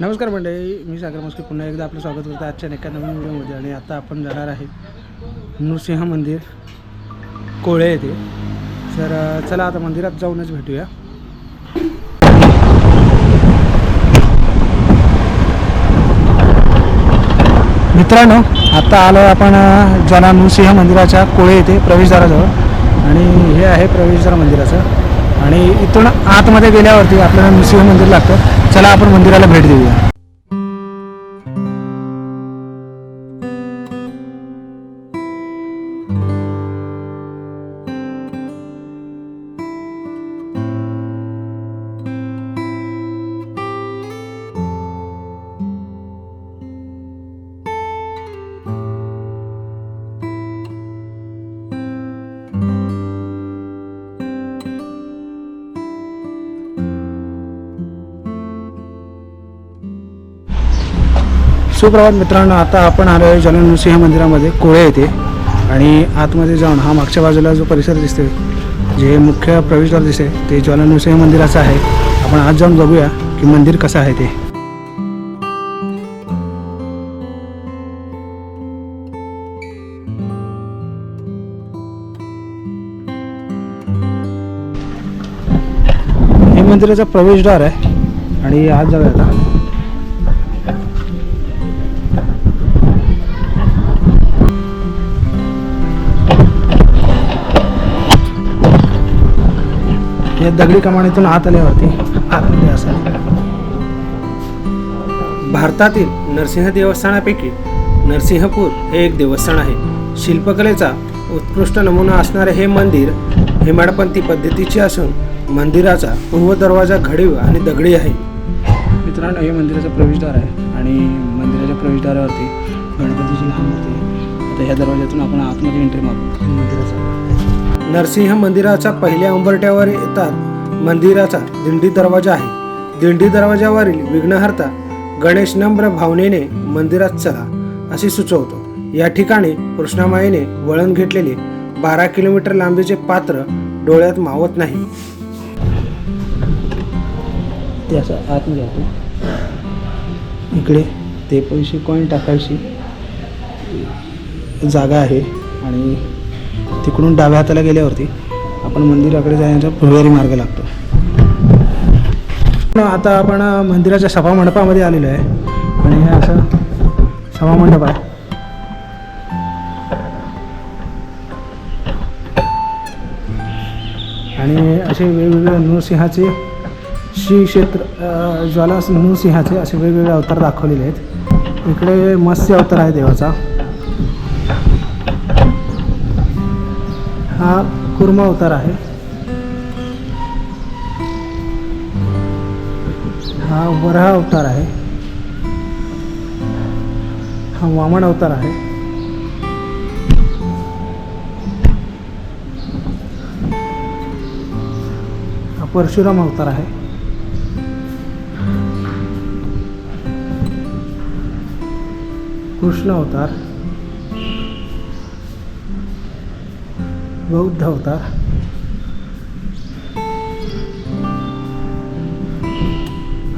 नमस्कार मंडळी मी सागर मस्के. पुन्हा एकदा आपलं स्वागत करतो आजच्या एका नवीन व्हिडिओमध्ये आणि आता आपण जाणार आहे नृसिंह मंदिर कोळे येथे. तर चला आता मंदिरात जाऊनच भेटूया. मित्रांनो आता आलो आहे आपण अ, नृसिंह मंदिराच्या कोळे येथे प्रवेशद्वाराजवळ. आणि हे आहे प्रवेशद्वार मंदिराचं. आणि इथून आतमध्ये गेल्यावरती आपल्याला नृसिंह मंदिर लागतं. चला आपण मंदिराला भेट देऊया. सुप्रभात मित्रांनो आता आपण आलो आहे जलन नृसिंह मंदिरामध्ये कोळे येथे. आणि आतमध्ये जाऊन हा मागच्या बाजूला जो परिसर दिसते जे मुख्य प्रवेशद्वार दिसते ते ज्वालनृसिंह मंदिराचं आहे. आपण आज जाऊन बघूया की मंदिर कसं आहे ते. हे मंदिराचा प्रवेशद्वार आहे. आणि आज जाऊया आता. या दगडी कमानीतून आत आल्यावरती आतमध्ये असेल भारतातील नरसिंह देवस्थानापैकी नरसिंहपूर हे एक देवस्थान आहे. शिल्पकलेचा उत्कृष्ट नमुना असणारे हे मंदिर हेमाडपंथी पद्धतीचे असून मंदिराचा पूर्व दरवाजा घडीव आणि दगडी आहे. मित्रांनो हे मंदिराचं प्रवेशद्वार आहे आणि मंदिराच्या प्रवेशद्वारावरती गणपतीची लहान मूर्ती आहे आता ह्या दरवाज्यातून आपण आतमध्ये एंट्री मारू. मंदिराचा. नरसिंह मंदिराच्या पहिल्या उंबरट्यावर येतात. मंदिराचा दिंडी दरवाजा आहे. दिंडी दरवाजावरील विघ्नहर्ता गणेश नम्र भावनेने मंदिरात चला असे सुचवतो. या ठिकाणी कृष्णामाईने वळण घेतलेले बारा किलोमीटर लांबीचे पात्र डोळ्यात मावत नाही. ते असं जातो इकडे ते पैसे कॉईन टाकायची जागा आहे आणि तिकडून डाव्या हाताला गेल्यावरती आपण मंदिराकडे जाण्याचा भुयारी मार्ग लागतो. आता आपण मंदिराच्या सभा मंडपामध्ये आलेलो आहे. आणि हे असं सभा मंडप आहे. आणि असे वेगवेगळे नृसिंहाचे श्री क्षेत्र ज्वाला नृसिंहाचे असे वेगवेगळे अवतार दाखवलेले आहेत. इकडे मत्स्य अवतार आहे देवाचा. हा कुर्मा अवतार आहे. हा वराह अवतार आहे. हा वामन अवतार आहे. हा परशुराम अवतार आहे. कृष्ण अवतार बौद्ध होता.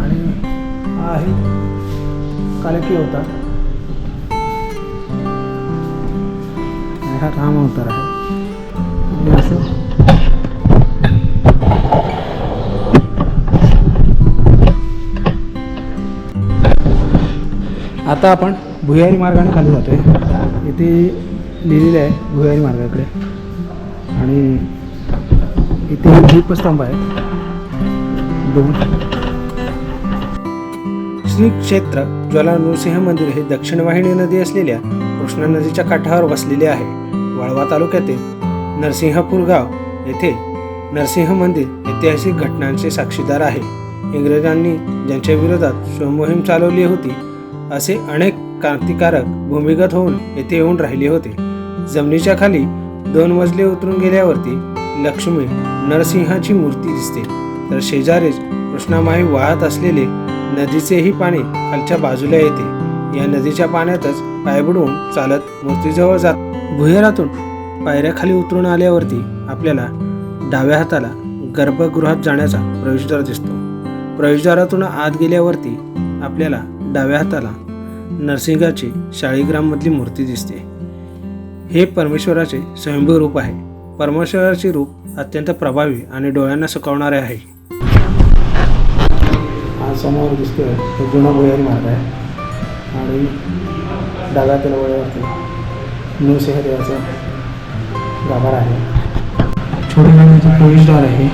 आणि हा आहे कालकी होता. हा राम अवतार आहे. म्हणजे असं. आता आपण भुयारी मार्गाने खाली जातोय. इथे लिहिलेलं आहे भुयारी मार्गाकडे. आणि इथे दीपस्तंभ आहे. दोन. श्री क्षेत्र ज्वाला नृसिंह मंदिर हे दक्षिण वाहिनी नदी असलेल्या कृष्णा नदीच्या काठावर वसलेले आहे. वाळवा तालुक्यातील नरसिंहपूर गाव येथे नरसिंह मंदिर ऐतिहासिक घटनांचे साक्षीदार आहे. इंग्रजांनी ज्यांच्या विरोधात स्वमोहीम चालवली होती असे अनेक क्रांतिकारक भूमिगत होऊन येथे येऊन राहिले होते. जमिनीच्या खाली दोन मजले उतरून गेल्यावरती लक्ष्मी नरसिंहाची मूर्ती दिसते. तर शेजारीच कृष्णामाई वाहत असलेले नदीचेही पाणी खालच्या बाजूला येते. या नदीच्या पाण्यातच पाय बुडवून चालत मूर्तीजवळ जात भुहेरातून पायऱ्याखाली उतरून आल्यावरती आपल्याला डाव्या हाताला गर्भगृहात जाण्याचा प्रवेशद्वार दिसतो. प्रवेशद्वारातून आत गेल्यावरती आपल्याला डाव्या हाताला नरसिंहाची शाळीग्राममधली मूर्ती दिसते. हे परमेश्वराचे स्वयंभू रूप आहे. परमेश्वराचे रूप अत्यंत प्रभावी आणि डोळ्यांना सुकवणारे आहे. हा समोर दिसतोय. तो जुना भुयारी मार्ग आहे. आणि डाव्या तलवाड्यावरती नृसिंह देवाचं गाभार आहे. छोटे गाण्याचं प्रवेशद्वार आहे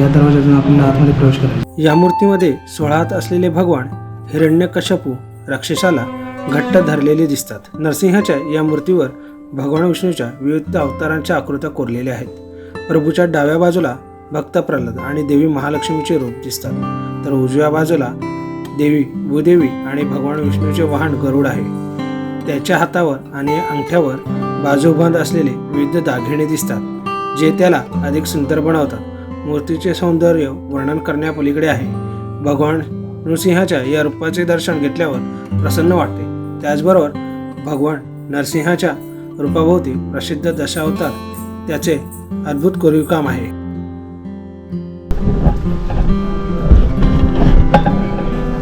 या दरवाजातून आपल्याला आतमध्ये प्रवेश करायचा. या मूर्तीमध्ये सोळा हात असलेले भगवान हिरण्यकश्यपू राक्षसाला घट्ट धरलेले दिसतात. नरसिंहाच्या या मूर्तीवर भगवान विष्णूच्या विविध अवतारांच्या आकृत्या कोरलेल्या आहेत. प्रभूच्या डाव्या बाजूला भक्त प्रल्हाद आणि देवी महालक्ष्मीचे रूप दिसतात. तर उजव्या बाजूला देवी भूदेवी आणि भगवान विष्णूचे वाहन गरुड आहे. त्याच्या हातावर आणि अंगठ्यावर बाजूबंद असलेले विविध दागिने दिसतात जे त्याला अधिक सुंदर बनवतात. मूर्तीचे सौंदर्य वर्णन करण्यापलीकडे आहे. भगवान नृसिंहाच्या या रूपाचे दर्शन घेतल्यावर प्रसन्न वाटते. त्याचबरोबर भगवान नरसिंहाच्या रूपाभोवती प्रसिद्ध दशावतार त्याचे अद्भुत कोरीव काम आहे.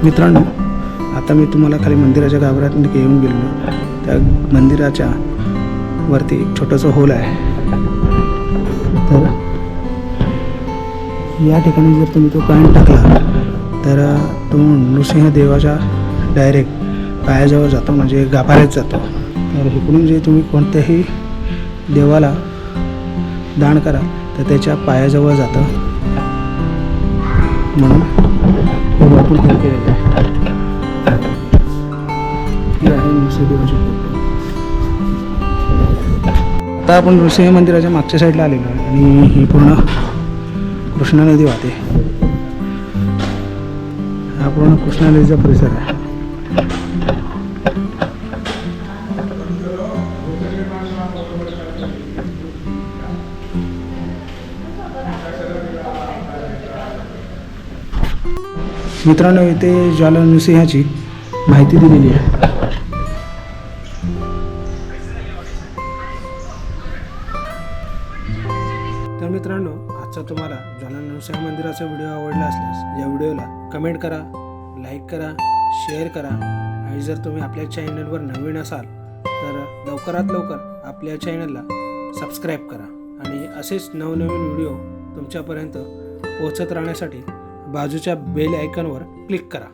मित्रांनो आता मी तुम्हाला खाली मंदिराच्या गाभाऱ्यात येऊन गेलो त्या मंदिराच्या वरती एक छोटंसं होल आहे. तर या ठिकाणी जर तुम्ही तो पॉईंट टाकला तर तो नृसिंह देवाच्या डायरेक्ट पायाजवळ जातो म्हणजे गाभाऱ्यात जातो. तर इकडून जे तुम्ही कोणत्याही देवाला दान करा तर त्याच्या पायाजवळ जातं. म्हणून हे भरपूर काही केलेलं आहे. ही आहे नृसिंहदेवाची आता आपण नृसिंह मंदिराच्या मागच्या साईडला आलेलो आहे आणि ही पूर्ण कृष्णा नदी वाहते. हा पूर्ण कृष्णा नदीचा परिसर आहे. मित्रांनो इथे ज्वाला नृसिंहाची माहिती दिलेली आहे. तर मित्रांनो आजचा तुम्हाला ज्वाला नृसिंह मंदिराचा व्हिडिओ आवडला असल्यास या व्हिडिओला कमेंट करा लाईक करा शेअर करा. आणि जर तुम्ही आपल्या चॅनलवर नवीन असाल तर लवकरात लवकर आपल्या चॅनलला सबस्क्राईब करा. आणि असेच नवनवीन व्हिडिओ तुमच्यापर्यंत पोहोचत राहण्यासाठी बाजूच्या बेल आयकॉनवर क्लिक करा.